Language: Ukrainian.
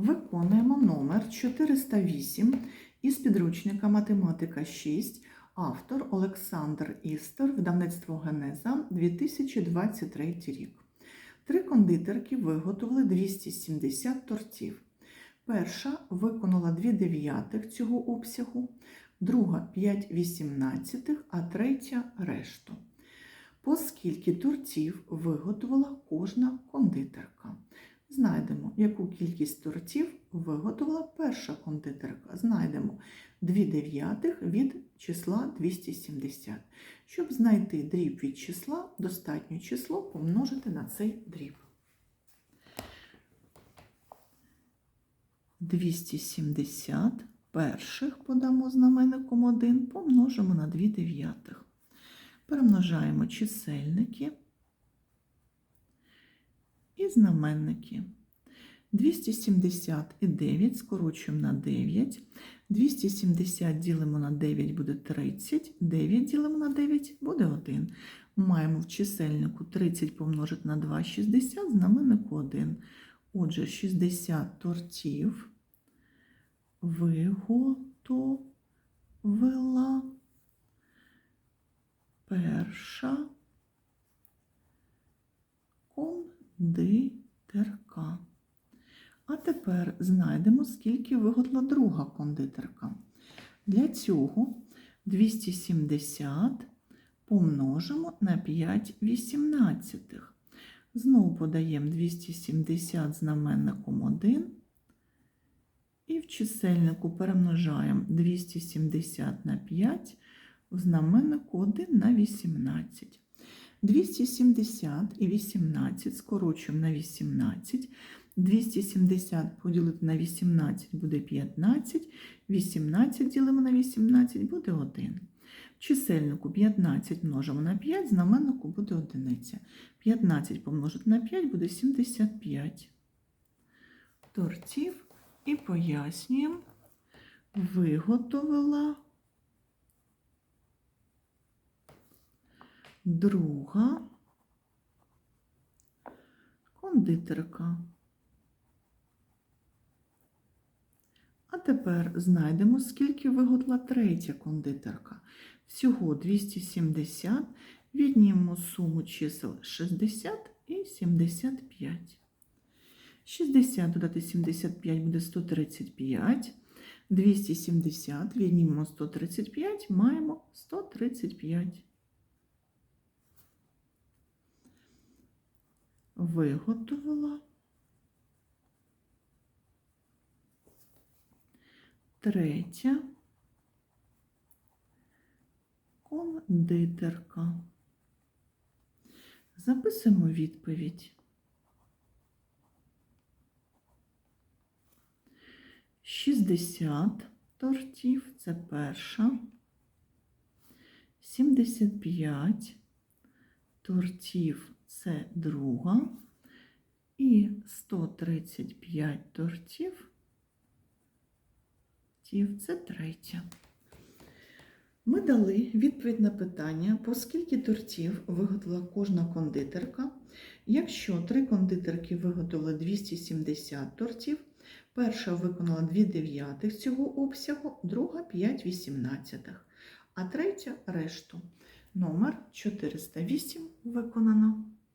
Виконуємо номер 408 із підручника Математика 6, автор Олександр Істер, видавництво Генеза 2023 рік. Три кондитерки виготовили 270 тортів. Перша виконала 2 дев'ятих цього обсягу, друга 5 вісімнадцятих, а третя решту. По скільки тортів виготовила кожна кондитерка? Знайдемо, яку кількість тортів виготовила перша кондитерка. Знайдемо 2 дев'ятих від числа 270. Щоб знайти дріб від числа, достатньо число помножити на цей дріб. 270 перших подамо знаменником 1, помножимо на 2 дев'ятих. Перемножаємо чисельники і знаменники. 270 і 9 скорочуємо на 9. 270 ділимо на 9 буде 30. 9 ділимо на 9 буде 1. Маємо в чисельнику 30 помножити на 2 60, знаменнику 1. Отже, 60 тортів виготовила перша кондитерка. А тепер знайдемо, скільки виготовила друга кондитерка. Для цього 270 помножимо на 5 вісімнадцятих. Знову подаємо 270 знаменником 1. І в чисельнику перемножаємо 270 на 5, в знаменнику 1 на 18. 270 і 18 скорочуємо на 18. 270 поділити на 18 буде 15. 18 ділимо на 18 буде 1. В чисельнику 15 множимо на 5, знаменнику буде одиниця. 15 помножити на 5 буде 75 тортів. І пояснюємо, виготовила друга кондитерка. А тепер знайдемо, скільки виготовила третя кондитерка. Всього 270. Віднімемо суму чисел 60 і 75. 60 додати 75 буде 135. 270 віднімемо 135, маємо 135. Виготовила третя кондитерка. Записуємо відповідь. 60 тортів це перша, 75 тортів це друга, і 135 тортів це третя. Ми дали відповідь на питання, по скільки тортів виготовила кожна кондитерка. Якщо три кондитерки виготовили 270 тортів, Перша виконала 2 дев'ятих цього обсягу, друга 5 вісімнадцятих, а третя решту. Номер 408 виконано.